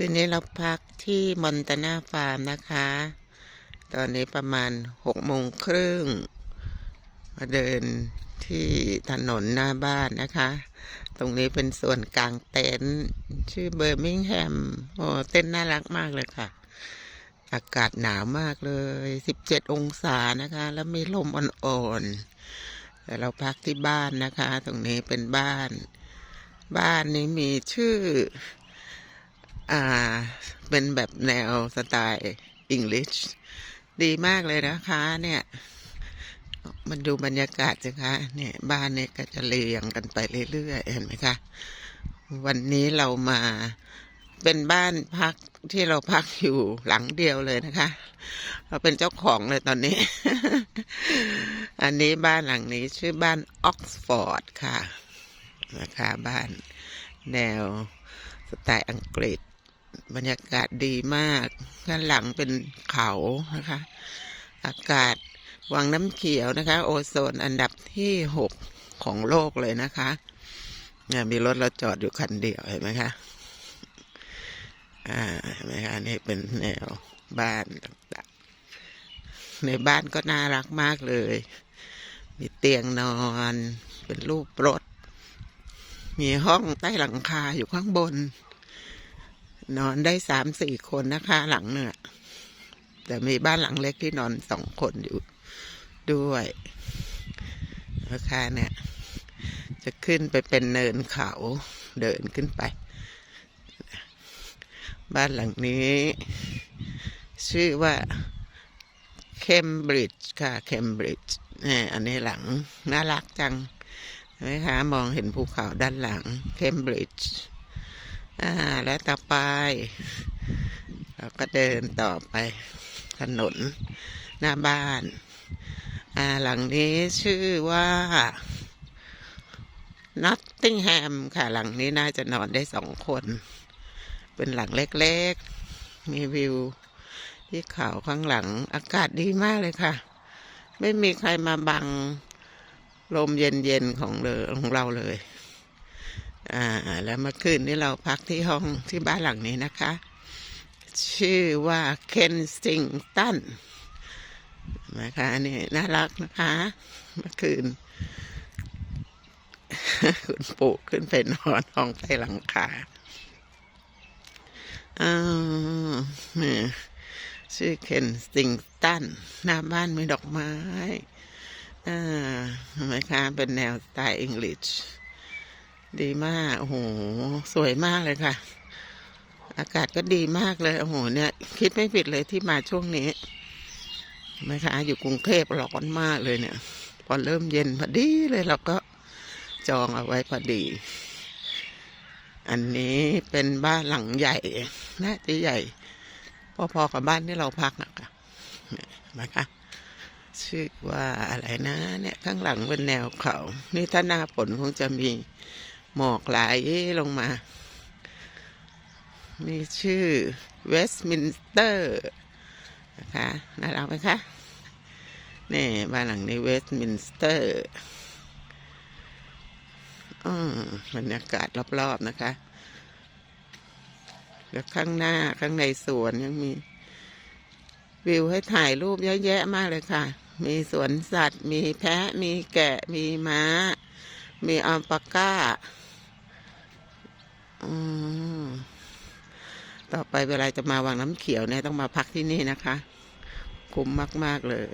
คืนนี้เราพักที่มอนตานาฟาร์มนะคะ ตอนนี้ประมาณหกโมงครึ่งมาเดินที่ถนนหน้าบ้านนะคะ ตรงนี้เป็นส่วนกลางเต็นท์ชื่อเบอร์มิงแฮม โอ้เต็นท์น่ารักมากเลยค่ะ อากาศหนาวมากเลยสิบเจ็ดองศานะคะ แล้วมีลมอ่อนๆแต่เราพักที่บ้านนะคะ ตรงนี้เป็นบ้าน บ้านนี้มีชื่อ อ่า เป็นแบบแนวสไตล์อังกฤษดีมากเลยนะคะเนี่ยมันดูบรรยากาศสิคะเนี่ยบ้านเนี่ยก็จะเรียงกันไปเรื่อยๆเห็นไหมคะ วันนี้เรามาเป็นบ้านพักที่เราพักอยู่หลังเดียวเลยนะคะ เราเป็นเจ้าของเลยตอนนี้ อันนี้บ้านหลังนี้ชื่อบ้านออกซฟอร์ดค่ะนะคะบ้านแนวสไตล์อังกฤษ บรรยากาศดีมากด้านหลังเป็นเขานะคะ อากาศวังน้ำเขียวนะคะ โอโซนอันดับที่หกของโลกเลยนะคะเนี่ยมีรถเราจอดอยู่คันเดียวเห็นไหมคะอ่าเห็นไหมคะนี่เป็นแนวบ้านต่างๆในบ้านก็น่ารักมากเลย มีเตียงนอนเป็นรูปรถ มีห้องใต้หลังคาอยู่ข้างบน นอนได้สามสี่คนนะคะ หลังเนี่ยแต่มีบ้านหลังเล็กที่นอนสองคนอยู่ด้วยนะคะเนี่ยจะขึ้นไปเป็นเนินเขาเดินขึ้นไป บ้านหลังนี้ ชื่อว่าเคมบริดจ์ค่ะเคมบริดจ์นี่อันนี้หลัง น่ารักจังนไหมคะมองเห็นภูเขาด้านหลังเคมบริดจ์ อ่า แล้วต่อไป เราก็เดินต่อไป ถนนหน้าบ้าน อ่า หลังนี้ชื่อว่า Nottingham ค่ะ หลังนี้น่าจะนอนได้สองคน เป็นหลังเล็กๆ มีวิว ที่เขาข้างหลัง อากาศดีมากเลยค่ะ ไม่มีใครมาบังลมเย็นๆของเของเราเลย อ่าแล้วเมื่อคืนนี้เราพักที่ห้องที่บ้านหลังนี้นะคะ ชื่อว่าเคนซิงตันนะคะนี่น่ารักนะคะ เมื่อคืน คุณปู่ขึ้นไปนอนห้องใต้หลังคาอ่าชื่อเคนซิงตันหน้าบ้านมีดอกไม้อ่าไหมคะเป็นแนวสไตล์อังกฤษ ดีมาก โอ้โห สวยมากเลยค่ะ อากาศก็ดีมากเลย โอ้โห เนี่ย คิดไม่ผิดเลยที่มาช่วงนี้ไหมคะ อยู่กรุงเทพร้อนมากเลยเนี่ย พอเริ่มเย็นพอดีเลยเราก็จองเอาไว้พอดี อันนี้เป็นบ้านหลังใหญ่น่าจะใหญ่ พอๆกับบ้านที่เราพักนะคะเนี่ยนะคะชื่อว่าอะไรนะ เนี่ยข้างหลังเป็นแนวเขา นี่ถ้าหน้าฝนคงจะมี หมอกไหลลงมา มีชื่อเวสต์มินสเตอร์นะคะน่ารักไหมคะนี่บ้านหลังนี้เวสต์มินสเตอร์อืมบรรยากาศรอบ ๆ นะคะ แล้วข้างหน้าข้างในสวนยังมี วิวให้ถ่ายรูปเยอะแยะมากเลยค่ะ มีสวนสัตว์ มีแพะ มีแกะ มีม้า มีอัลปาก้า อืมต่อไปเวลาจะมาวางน้ำเขียวเนี่ยต้องมาพักที่นี่นะคะ คุ้มมาก ๆ เลย